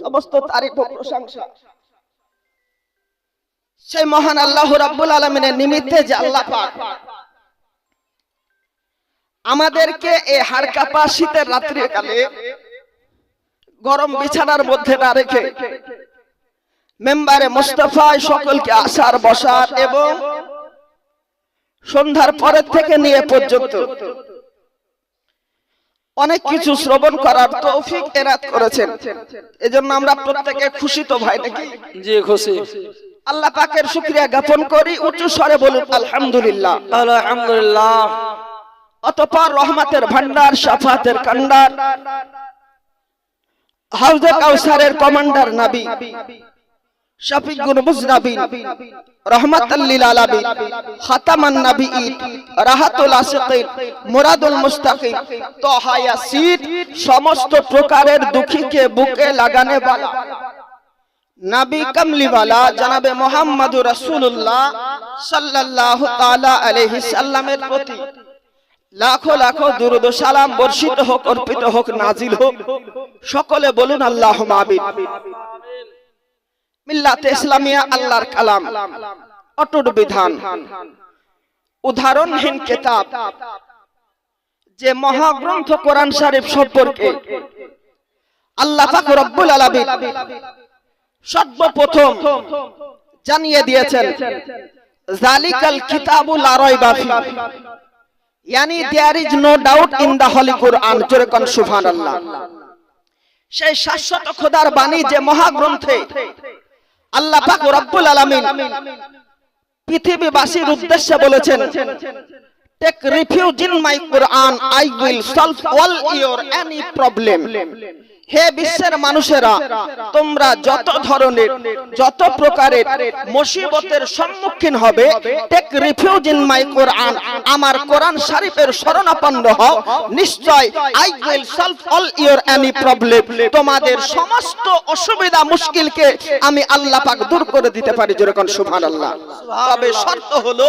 সমস্ত তারিফ ও প্রশংসা। সেই মহান আল্লাহ রাব্বুল নিমিত্তে যে আল্লাহ পাক আমাদেরকে এই হাড়কাপা শীতের রাত্রি কালে গরম বিছানার মধ্যে না রেখে মেম্বারে মোস্তফায় সকলকে আসার, বসার এবং সন্ধ্যার পরের থেকে নিয়ে পর্যন্ত অনেক কিছু শ্রবণ করার তৌফিক এরাত করেছেন। এজন্য আমরা প্রত্যেকে খুশি তো ভাই নাকি? জি খুশি। আল্লাহ পাকের শুক্রিয়া জ্ঞাপন করি উঁচু স্বরে বলুন আলহামদুলিল্লাহ। আলহামদুলিল্লাহ। অতপর রহমাতের ভান্ডার সাফাতের কান্ডার। হাউজে কাউসারের কমান্ডার নাবি। সমস্ত প্রকারের দুঃখীকে বুকে লাগানে সাল্লামের প্রতি। লাখো লাখো দুরুদ সালাম বর্ষিত হোক, অর্পিত হোক, নাজিল হোক। সকলে বলুন আল্লাহ আমিন। মিল্লাতে ইসলামিয়া আল্লাহর কালাম। অটুট বিধান। উদাহরণহীন কিতাব। যে মহাগ্রন্থ কোরআন শরীফ সম্পর্কে আল্লাহ পাক রব্বুল আলামিন সর্বপ্রথম জানিয়ে দিয়েছেন জালিকাল কিতাবুল লা রাইবা ফি ইয়ানি there is no doubt in the holy Quran জোরে কোন সুবহানাল্লাহ। সেই শাশ্বত খোদার বাণী যে মহাগ্রন্থে আল্লাহ পাক রব্বুল আলামিন পৃথিবীবাসীর উদ্দেশ্যে বলেছেন take refuge in my Quran I will solve all your any problem হে বিশ্বের মানুষেরা, তোমরা যত ধরনের, যত প্রকারের মুসিবতের সম্মুখীন হবে take refuge in my Quran আমার কোরআন শরীফের শরণাপন্ন হও। নিশ্চয় I will solve all your any problem তোমাদের সমস্ত অসুবিধা, মুশকিলকে আমি আল্লাহ পাক দূর করে দিতে পারি যেরকম সুবহানাল্লাহ। তবে শর্ত হলো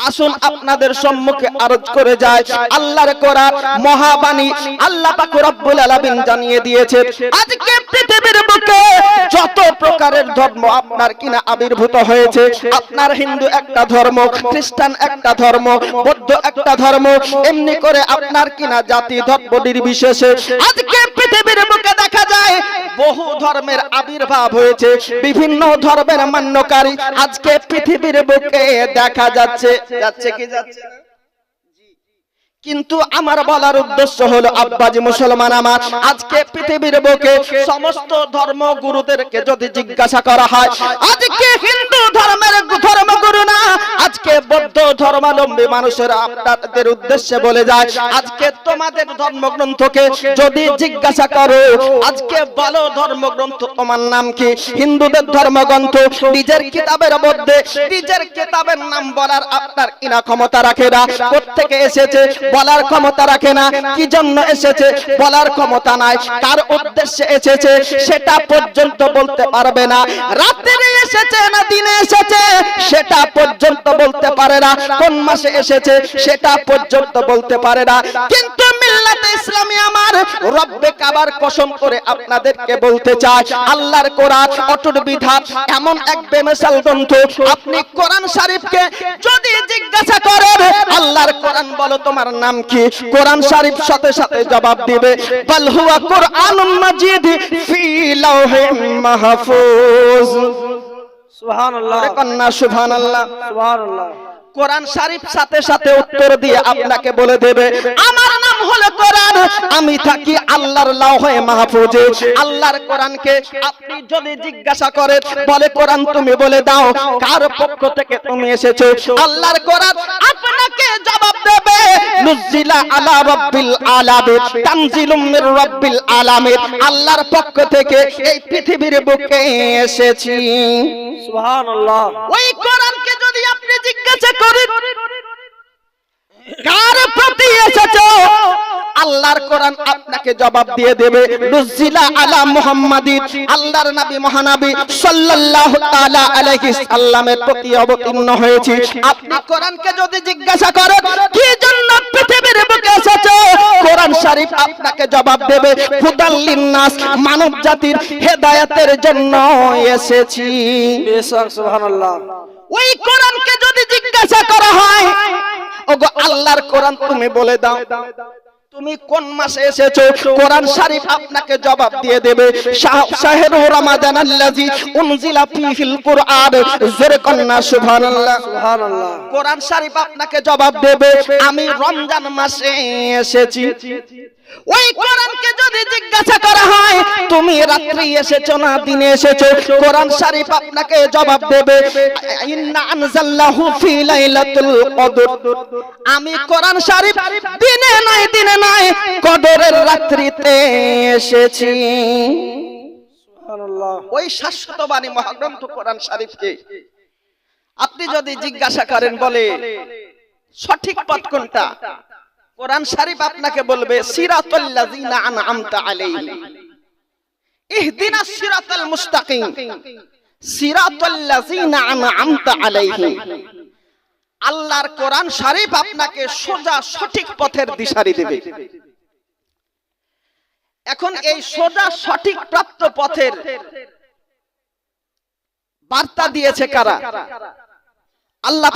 আসুন আপনাদের সম্মুখে আরজ করে যায় আল্লাহর কোরআন মহাবাণী আল্লাহ পাক রব্বুল আলামিন জানিয়ে দিয়েছে আজকে পৃথিবীর বুকে যত প্রকারের ধর্ম আপনার কিনা আবির্ভূত হয়েছে আপনার হিন্দু একটা ধর্ম খ্রিস্টান একটা ধর্ম বৌদ্ধ একটা ধর্ম এমনি করে আপনার কিনা জাতি ধর্ম নির্বিশেষে আজকে পৃথিবীর বুকে দেখা যায়, বহু ধর্মের আবির্ভাব হয়েছে, বিভিন্ন ধর্মের মান্যকারী আজকে পৃথিবীর বুকে দেখা যাচ্ছে যাচ্ছে কি যাচ্ছে? কিন্তু আমার বলার উদ্দেশ্য হলো, আব্বাজি মুসলমান আমার, আজকে পৃথিবীর বুকে সমস্ত ধর্ম গুরুদেরকে যদি জিজ্ঞাসা করা হয়, আজকে হিন্দু ধর্মের ধর্মগুরু না? আজকে বৌদ্ধ ধর্মাবলম্বী মানুষেরা আপনাদের উদ্দেশ্যে বলে যায়, আজকে তোমাদের ধর্মগ্রন্থকে যদি জিজ্ঞাসা করো, আজকে বলো ধর্মগ্রন্থ তোমার নাম কি? হিন্দুদের ধর্মগ্রন্থ নিজের কিতাবের মধ্যে, নিজের কিতাবের নাম বলার আপনার কিনা ক্ষমতা রাখে না। থেকে এসেছে? বলার ক্ষমতা রাখে না। কি জন্য এসেছে? বলার ক্ষমতা নাই। কার উদ্দেশ্যে এসেছে? সেটা পর্যন্ত বলতে পারবে না। রাত্রে এসেছে না দিনে এসেছে? সেটা বলতে পারে না, কোন মাসে এসেছে সেটা পর্যন্ত বলতে পারে না। কিন্তু মিল্লাতে ইসলামী আমার রব্বে কাবার কসম করে আপনাদেরকে বলতে চাই, আল্লাহর কোরআন অটুট বিধান, এমন এক বেমেসাল গ্রন্থ। আপনি কোরআন শরীফকে যদি জিজ্ঞাসা করেন, আল্লাহর কোরআন বলো তোমার নাম কি? কোরআন শরীফ সাথে সাথে জবাব দিবে, বল হুয়া কোরআনুন মাজিদ ফি লাউহিম মাহফুজ। সুবহানাল্লাহ। কন্যা সুবহানাল্লাহ। সুবহানাল্লাহ। কোরআন শরীফ সাথে সাথে উত্তর দিয়ে আপনাকে বলে দেবে আমার নাম হলো কোরআন আমি থাকি আল্লাহর লাউহে মাহফুজে। আল্লাহর কোরআনকে আপনি যদি জিজ্ঞাসা করেন বলে কোরআন তুমি বলে দাও কার পক্ষ থেকে তুমি এসেছ? আল্লাহর কোরআন আপনাকে জবাব দেবে নুজিলা আলা রাব্বিল আলামিন তানজিলুম মির রাব্বিল আলামিন। আল্লাহর পক্ষ থেকে এই পৃথিবীর বুকে এসেছি। সুবহানাল্লাহ। ওই কোরআনকে যদি জিজ্ঞাসা করেন কার প্রতি এসেছ? জবাব দেবে মানব জাতির হেদায়েতের জন্য এসেছি। ওই কোরআনকে যদি জিজ্ঞাসা করা হয়, ওগো আল্লাহর কোরআন তুমি বলে দাও। তুমি কোন মাসে এসেছ? কোরআন শরীফ আপনাকে জবাব দিয়ে দেবে, শাহ- শাহরু রমাদান আল্লাযী উনজিলা ফীহিল কুরআন। জোরে কন্না সুবহানাল্লাহ সুবহানাল্লাহ। কোরআন শরীফ আপনাকে জবাব দেবে, আমি রমজান মাসে এসেছি। ওই কোরআনকে যদি জিজ্ঞাসা করা হয় তুমি রাত্রি এসেছ না দিনে এসেছ? কোরআন শরীফ আপনাকে জবাব দেবে ইন্না আনজাল্লাহু ফি লাইলাতুল কদর। আমি কোরআন শরীফ দিনে নাই দিনে নাই কদরের রাত্রিতে এসেছি। সুবহানাল্লাহ। ওই শাশ্বত বাণী মহাগ্রন্থ কোরআন শরীফকে আপনি যদি জিজ্ঞাসা করেন বলে সঠিক পথ কোনটা? কোরআন শরীফ আপনাকে বলবে সিরাতাল্লাযিনা আনআমতা আলাইহিম ইহদিনাস সিরাতাল মুস্তাকিম। সিরাতাল্লাযিনা আনআমতা আলাইহিম আল্লাহর কোরআন শরীফ আপনাকে সোজা সঠিক পথের দিশারি দেবে। এখন এই সোজা সঠিক প্রাপ্ত পথের বার্তা দিয়েছে কারা? আল্লাহ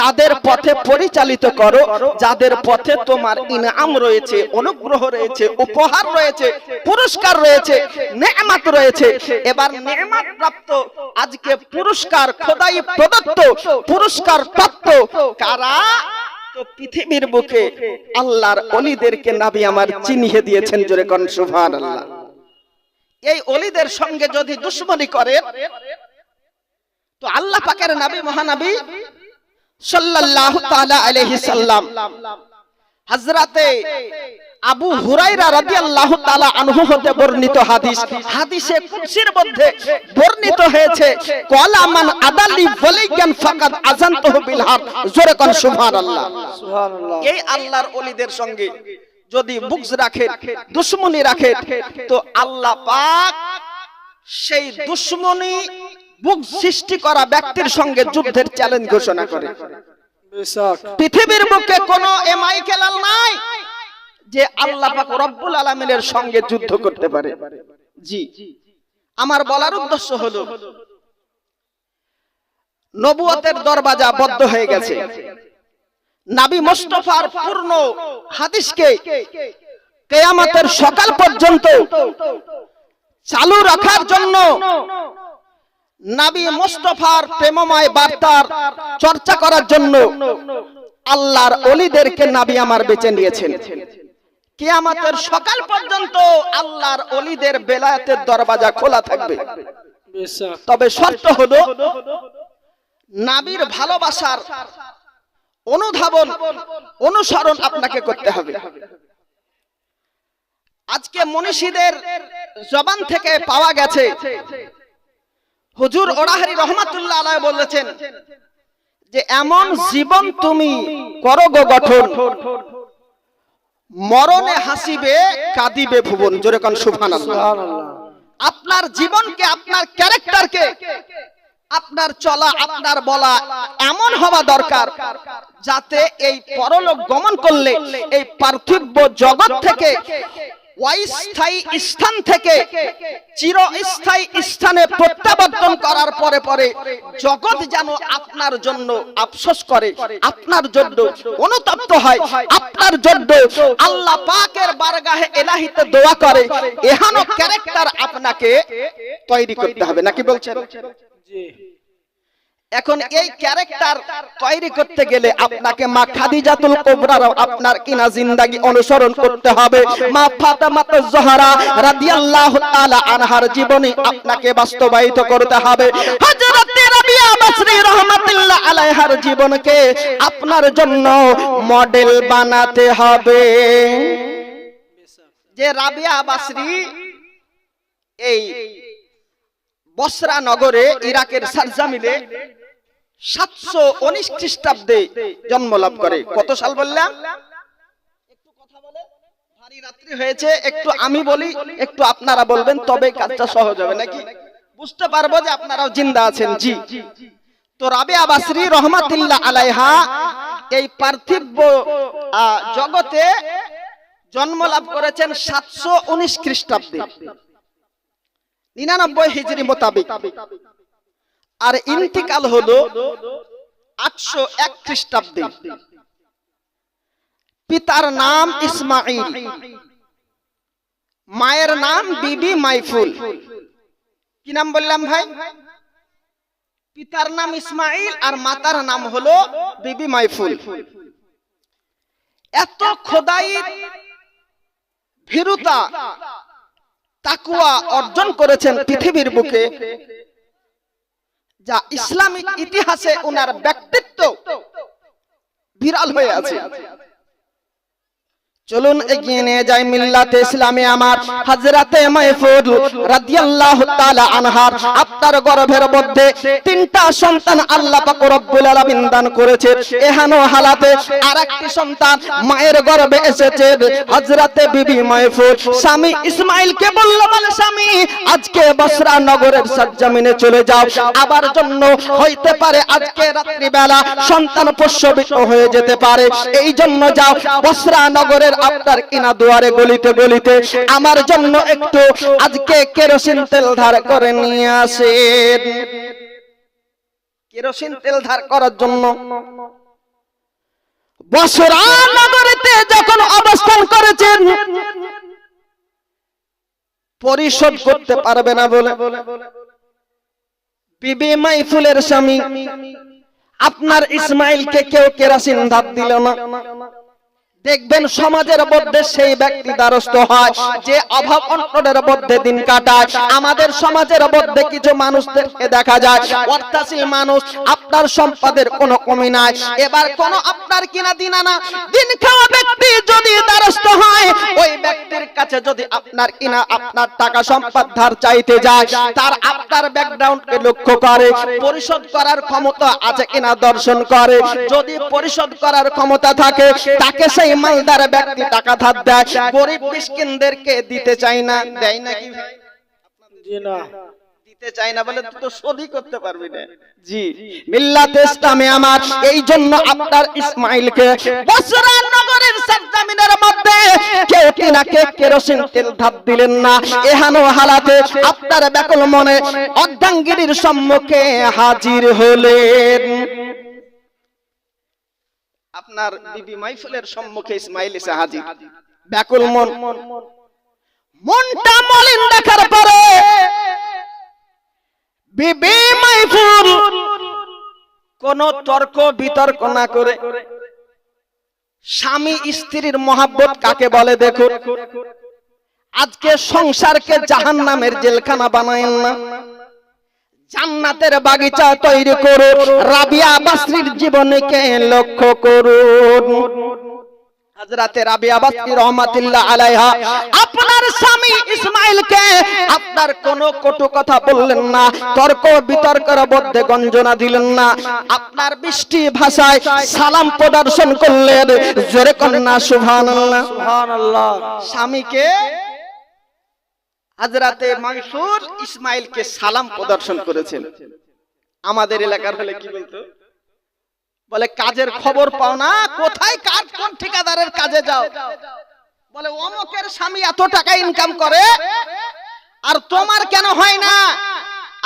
তাদের পথে পরিচালিত করো, যাদের পথে তোমার ইনআম রয়েছে, অনুগ্রহ রয়েছে, উপহার রয়েছে, পুরস্কার রয়েছে, নেয়ামত রয়েছে। এবার নেয়ামত প্রাপ্ত, আজকে পুরস্কার খোদাই প্রদত্ত, পুরস্কার প্রাপ্ত। কারা? পৃথিবীর বুকে আল্লাহর অলিদেরকে নাবি আমার চিনিয়ে দিয়েছেন, জোরে কোন সুবহানাল্লাহ। এই অলিদের সঙ্গে যদি দুশ্মনী করেন তো আল্লাহ পাকের নবী মহানবী সাল্লাল্লাহু তাআলা আলাইহি সাল্লাম হযরতে আবু হুরায়রা রাদিয়াল্লাহু তাআলা আনহু হতে বর্ণিত হাদিস। হাদিসে কুদসির মধ্যে বর্ণিত হয়েছে কলা মান আদালি ওয়ালিয়ান ফাকাদ আযানতুহু বিল হক জোরে কোন সুবহানাল্লাহ। সুবহানাল্লাহ। এই আল্লাহর অলিদের সঙ্গে যদি বুকস রাখে দুশ্মনী রাখে তো আল্লাহ পাক সেই দুশ্মনী বুক সৃষ্টি করা ব্যক্তির সঙ্গে যুদ্ধের চ্যালেঞ্জ ঘোষণা করে। পৃথিবীর বুকে কোনো এমআই খেলাল নাই যে আল্লাহ পাক রব্বুল আলামিনের সঙ্গে যুদ্ধ করতে পারে। জি। আমার বলার উদ্দেশ্য হলো নবুয়তের দরবাজা বদ্ধ হয়ে গেছে। নাবি মোস্তফার পূর্ণ হাদিসকে কেয়ামতের সকাল পর্যন্ত চালু রাখার জন্য নাবি মোস্তফার প্রেমময় বার্তার চর্চা করার জন্য আল্লাহর অলিদেরকে নাবি আমার বেছে নিয়েছেন। কিয়ামতের সকাল পর্যন্ত আল্লাহর অলিদের বেলায়েতের দরজা খোলা থাকবে। তবে শর্ত হলো নাবির ভালোবাসার অনুধাবন অনুসরণ আপনাকে করতে হবে। আজকে মনীষীদের জবান থেকে পাওয়া গেছে। হুজুর ওরাহারি রহমাতুল্লাহ আলাইহি বলেছেন যে এমন জীবন তুমি করো গো গঠন। মরণে হাসিবে কাঁদিবে ভুবন। জোরে কন সুবহানাল্লাহ। আপনার জীবনকে আপনার ক্যারেক্টারকে আপনার চলা আপনার বলা এমন হওয়া দরকার। যাতে এই পরলোক গমন করলে এই পার্থিব জগৎ থেকে, অস্থায়ী স্থান থেকে, চিরস্থায়ী স্থানে প্রত্যাবর্তন করার পরে পরে জগৎ যেন আপনার জন্য আফসোস করে, আপনার জন্য অনুতপ্ত হয়, আপনার জন্য আল্লাহ পাকের বারগাহে এলাহিতে দোয়া করে, এহানো ক্যারেক্টার আপনাকে তৈরি করতে হবে। নাকি বলছেন? এখন এই ক্যারেক্টার তৈরি করতে গেলে আপনাকে মা খাদিজাতুল কুবরার আপনার কিনা জিন্দাগি অনুসরণ করতে হবে। মা ফাতেমা জোহরা রাদিয়াল্লাহু তাআলা আনহার জীবনী আপনাকে বাস্তবায়িত করতে হবে। হযরত রাবিয়া বসরি রাহমাতুল্লাহ আলাইহার জীবনকে আপনার জন্য মডেল বানাতে হবে। যে রাবিয়া বাসরি এই বসরা নগরে ইরাকের সারজামিলে সাতশো উনিশ খ্রিস্টাব্দে জন্ম করে। কত সাল বললাম? জগতে জন্ম লাভ করেছেন সাতশো উনিশ খ্রিস্টাব্দে। নিরানব্বই হিজরি মোতাবেক। আর ইন্তিকাল হলো আটশো এক খ্রিস্টাব্দে। পিতার নাম ইসমাইল মায়ের নাম বিবি মাইফুল। কি নাম বললাম ভাই? পিতার নাম ইসমাইল আর মাতার নাম হলো বিবি মাইফুল। এত খোদাই ভীরুতা তাকুয়া অর্জন করেছেন পৃথিবীর বুকে। যা ইসলামিক ইতিহাসে ওনার ব্যক্তিত্ব বিরাল হয়ে আছে। চলুন এগিয়ে নিয়ে যাই মিল্লাতে ইসলামে আমার হযরতে মাইফুর রাদিয়াল্লাহু তাআলা আনহার আপনার গর্ভের মধ্যে তিনটা সন্তান আল্লাহ পাক রব্বুল আলামিন দান করেছে। এহানো হালাতে আরেকটি সন্তান মায়ের গর্ভে এসেছে হযরতে বিবি মাইফুর স্বামী ইসমাইলকে বলল বলে স্বামী আজকে বসরা নগরের সজ্জামিনে চলে যাও। আবার জন্য হইতে পারে আজকে রাত্রিবেলা সন্তান প্রসবিত হয়ে যেতে পারে। এই জন্য যাও বসরা নগরের আপনার কিনা দুয়ারে গলিতে গলিতে আমার জন্য একটু আজকে কেরোসিন তেল ধার করে নিয়ে আসেন। কেরোসিন তেল ধার করার জন্য নগরীতে যখন অবস্থান করেছেন, পরিশোধ করতে পারবে না বলে। বিবি মাইফুলের স্বামী, আপনার ইসমাইলকে কেউ কেরাসিন ধার দিল না। দেখবেন সমাজের মধ্যে সেই ব্যক্তি দ্বারস্থ হয়, যে অভাব অনটনের মধ্যে দিন কাটায়। আমাদের সমাজের মধ্যে কিছু মানুষদেরকে দেখা যায় অর্থাশীল মানুষ, আপনার সম্পদের কোনো কমি নাই। এবার কোন আপনার কিনা দিনা না, দিন খাওয়া ব্যক্তি যদি দ্বারস্থ হয়, ওই ব্যক্তির কাছে যদি আপনার কিনা আপনার টাকা সম্পদ ধার চাইতে যায়, তার আপনার ব্যাকগ্রাউন্ডকে লক্ষ্য করে, পরিশোধ করার ক্ষমতা আছে কিনা দর্শন করে। যদি পরিশোধ করার ক্ষমতা থাকে, তাকে সেই মালদার ব্যক্তি টাকা ধার দেয় গরিব মিসকিনদেরকে দিতে চাই না দেয় নাকি জি না। দিতে চাই না বলে তুই তো শোধই করতে পারবি না। জি মিল্লাতে ইসলামে আমার এই জন্য আপনার ইসমাইলকে বসরা নগরের সরজমিনের মধ্যে কেউ কিনাকে কেরোসিন তেল ধাপ দিলেন না। এহানো হালাতে আপনার ব্যাকুল মনে অর্ধাঙ্গিনীর সম্মুখে হাজির হলেন। আপনার বিবি মাইফুলের সম্মুখে ইসমাইল এসে হাজির ব্যাকুল মন। মনটা মলিন দেখার পরে বিবি মাইফুল কোন তর্ক বিতর্ক না করে স্বামী স্ত্রীর মহাব্বত কাকে বলে দেখুন? আজকে সংসারকে জাহান নামের জেলখানা বানায়েন না। জান্নাতের বাগিচা তৈরি করুন রাবিয়া বাসরির জীবনকে লক্ষ্য করুন। হাজরাতে রাবিয়া বাসরি রহমাতুল্লাহ আলাইহা আপনার স্বামী ইসমাইলকে আপনার কোনো কটু কথা বললেন না তর্ক বিতর্কের মধ্যে গঞ্জনা দিলেন না আপনার বৃষ্টি ভাষায় সালাম প্রদর্শন করলেন জোরে কন্যা সুবহানাল্লাহ। সুবহানাল্লাহ। স্বামীকে হাজরাতে মানসুর ইসমাইলকে সালাম প্রদর্শন করেছেন। আমাদের এলাকার হলে কি বলতো? বলে কাজের খবর পাও না কোথায় কাজ কোন ঠিকাদারের কাজে যাও? বলে অমকের স্বামী এত টাকা ইনকাম করে আর তোমার কেন হয় না?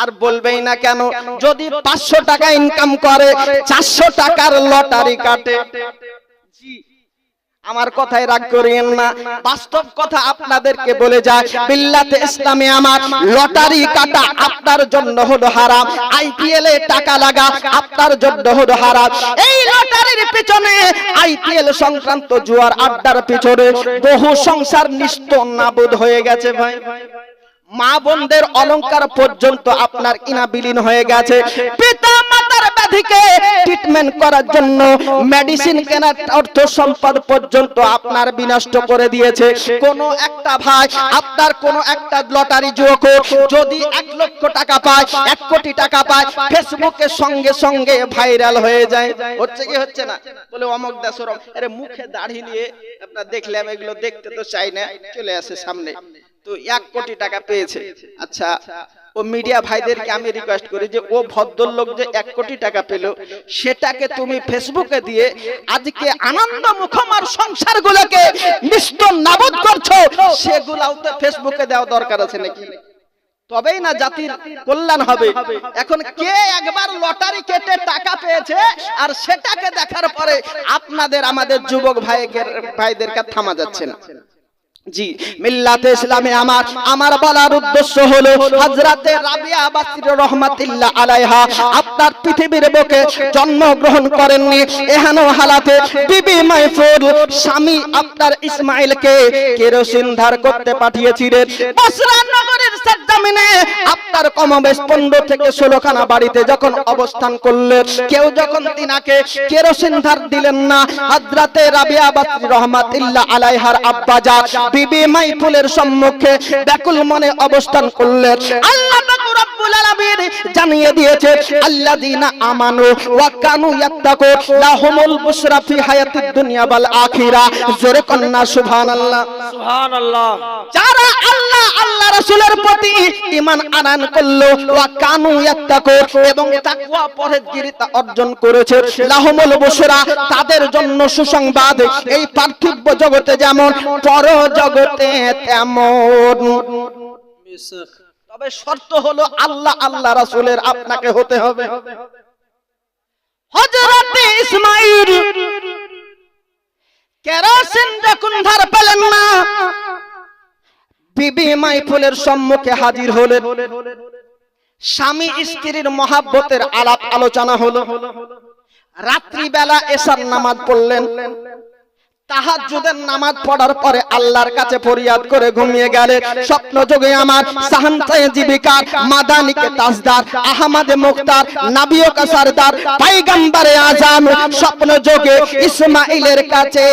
আর বলবেই না কেন যদি পাঁচশো টাকা ইনকাম করে চারশো টাকার লটারি কাটে। জি। আমার কথায় রাগ করিয়েন না। বাস্তব কথা আপনাদেরকে বলে যায়, বিল্লাতে ইসলামে আমার লটারি কাটা আপনার জন্য হলো হারাম, আইপিএল এ টাকা লাগা আপনার জন্য হলো হারাম। এই লটারির পিছনে আইপিএল সংক্রান্ত জুয়ার আড্ডার পিছনে বহু সংসার নিস্ত নাবুদ হয়ে গেছে ভাই। মা বোনদের অলংকার পর্যন্ত আপনার ইনা বিলীন হয়ে গেছে। পিতা ব্যাধিকে ট্রিটমেন্ট করার জন্য মেডিসিন কেনার অর্থ সম্পদ পর্যন্ত আপনার বিনষ্ট করে দিয়েছে। কোন একটা ভাই, আপনার কোন একটা লটারি যোগ যদি এক লক্ষ টাকা পায়, এক কোটি টাকা পায় ফেসবুকে সঙ্গে সঙ্গে ভাইরাল হয়ে যায়। হচ্ছে কি, হচ্ছে না? বলে, অমক দাসরম, আরে মুখে দাড়ি নিয়ে আপনার দেখলাম এগুলো দেখতে তো চাই না, চলে আসে সামনে। তো এক কোটি টাকা পেয়েছে। আচ্ছা ও মিডিয়া ভাইদেরকে আমি রিকোয়েস্ট করি যে, ও ভদ্রলোক যে এক কোটি টাকা পেল, সেটাকে তুমি ফেসবুকে দিয়ে আজকে আনন্দ মুখমার সংসার গুলোকে নিষ্ঠ নাবদ করছ, সেগুলাও তো ফেসবুকে দেওয়া দরকার আছে নাকি? তবেই না জাতির কল্যাণ হবে। এখন কে একবার লটারি কেটে টাকা পেয়েছে আর সেটাকে দেখার পরে আপনাদের, আমাদের যুবক ভাইদের ভাইদেরকে থামা যাচ্ছে না। জি, মিল্লাতে ইসলামে আমার আমার বলার উদ্দেশ্য হলো হযরতে রাবিয়া রহমাতুল্লাহ আলাইহা আপনার পৃথিবীর বুকে জন্মগ্রহণ করেননি। এহানো হালাতে বিবি মাইফুর স্বামী আপনার ইসমাইলকে কেরোসিন ধার করতে পাঠিয়েছিলেন। বসরা নগরের সরজমিনে আপনার কমবেশ পনেরো থেকে ষোলোখানা বাড়িতে যখন অবস্থান করলেন, কেউ যখন তিনাকে কেরোসিন ধার দিলেন না হাজরাতে রাবিয়া রহমাতুল্লাহ আলাইহার আব্বাজা বিবি মাইফুলের সম্মুখে ব্যাকুল মনে অবস্থান করলেন। আল্লাহ রব্বুল আলামিন জানিয়ে দিয়েছে আল্লাযীনা আমানু ওয়া কানু ইয়াত্তাকু লাহুমুল বুশরা ফি হায়াতিদ দুনিয়া ওয়াল আখিরা। জোরে কন্না সুবহানাল্লাহ। সুবহানাল্লাহ। যারা আল্লাহ আল্লাহ রাসূলের প্রতি ঈমান আনান করল ওয়া কানু ইয়াত্তাকু এবং তাকওয়া পরহেজগারিতা অর্জন করেছে লাহুমুল বুশরা তাদের জন্য সুসংবাদ। এই পার্থিব জগতে যেমন পর জগতে তেমন। তবে শর্ত হলো আল্লাহ আল্লাহ রাসূলের আপনাকে হতে হবে। হযরতে ইসমাঈল কেরোসিন যখন ধার পেলেন না। বিবি মাইফুলের সম্মুখে হাজির হলেন। স্বামী স্ত্রীর মহাব্বতের আলাপ আলোচনা হলো। রাত্রিবেলা এসার নামাজ পড়লেন। তাহাজ্জুদের নামাজ পড়ার পরে আল্লাহর কাছে ফরিয়াদ করে ঘুমিয়ে গেলে স্বপ্ন যোগে আমার সাহান্তায় জীবিকার মাদানিকে তাজদার, আহমদে মুখতার, নাবিও কাসারদার, পাইগাম্বারে আজাম স্বপ্ন যোগে ইসমাইলের কাছে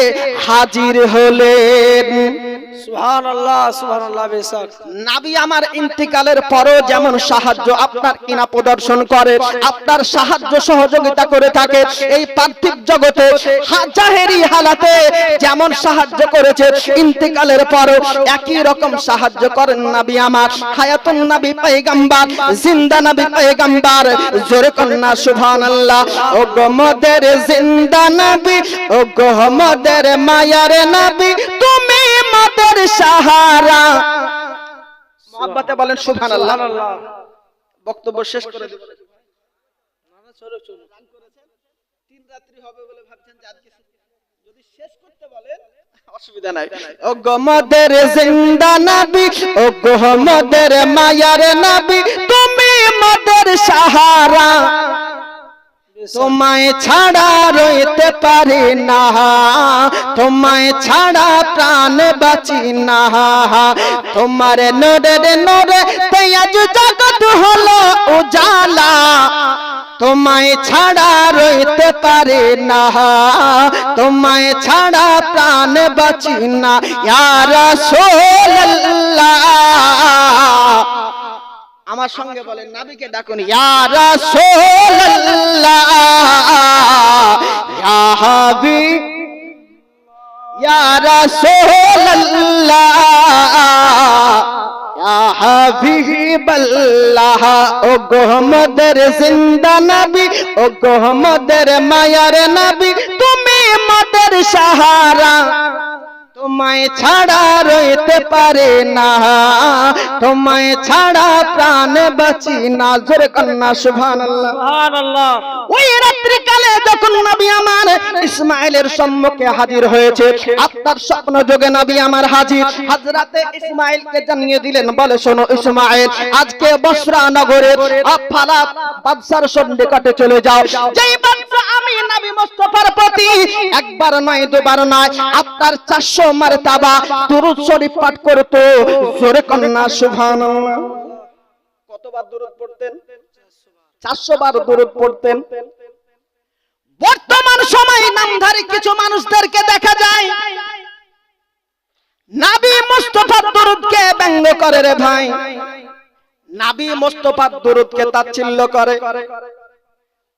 হাজির হলেন। যেমন সাহায্য করেছে, ইন্তিকালের পরও একই রকম সাহায্য করেন নাবি আমার। হায়াতুন নাবি জিন্দা নাবি জোরে কন্না সুবহানাল্লাহ। ও গো মদের জিন্দা নবী ও গো মদের মায়ার নবী তুমি মদের সাহারা। মহাব্বতে বলেন সুবহানাল্লাহ। সুবহানাল্লাহ বক্তব্য শেষ করে দেব না না চলো চলো তিন রাত্রি হবে বলে ভাবছেন যে আজকে যদি শেষ করতে বলেন অসুবিধা নাই। ও গমদের জিন্দা নবী ও গমদের মায়ার নবী তুমি মদের সাহারা। তোমায় ছাড়া রইতে পারি না। তোমায় ছাড়া প্রাণ বাঁচি না। তোমার নরে নরে তেজ জগৎ হলো উজালা। তোমায় ছাড়া রইতে পারে না। তোমায় ছাড়া প্রাণ বাঁচি না। ইয়ারা আমার সঙ্গে বলেন নাবিকে ডাকুন ইয়া হাবি ইয়ারা সোল্লাহ ইয়া হাবিবাল্লাহ ও গোহমদের জিন্দা নবী ও গোহমদের মায়ার নবী তুমি মদের সাহারা তোমায় ছাড়া রইতে পারে না। তোমায় ছাড়া প্রাণ বাঁচি না। জোরে কন্যা সুবহানাল্লাহ। সুবহানাল্লাহ। ওই রাত্রিকালে যখন নবী আমার ইসমাইলের সম্মুখে হাজির হয়েছে আপনার স্বপ্ন যোগে নবী আমার হাজির। হযরতে ইসমাইলকে জানিয়ে দিলেন, বলে শোনো ইসমাইল, আজকে বসরা নগরের আফালা বাদশার সন্নিকটে চলে যাও। যেই বাদশা আমি নবী মুস্তাফার প্রতি একবার নয়, দুবার নয় আপনার 400 মারতাবা দুরূদ শরীফ পাঠ করতো। জোরে কন্যা, সুবহানাল্লাহ। কতবার দুরূদ পড়তেন? চারশো বার দূরত পড়তেন। বর্তমান সময়ে নামধারী কিছু মানুষদেরকে দেখা যায়। নাবি মুস্তফার দরুদকে ব্যঙ্গ করে রে ভাই। নাবি মুস্তফার দরুদকে তাচ্ছিল্য করে।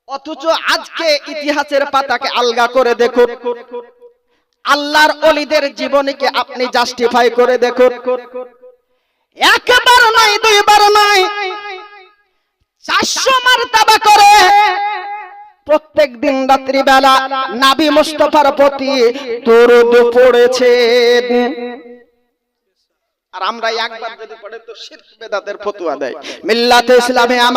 অথচ আজকে ইতিহাসের পাতাকে আলগা করে দেখুন। আল্লাহর অলিদের জীবনীকে আপনি জাস্টিফাই করে দেখুন। একবার নয়, দুইবার নয়, চারশো মারতাবা করে প্রত্যেক দিন রাত্রিবেলা নাবি মুস্তফার প্রতি দরুদ পড়েছে। আর আমরা একবার যদি পড়ে তো শিরক বেদাতের ফতুয়া দেয়। মিল্লাতে ইসলামে আমার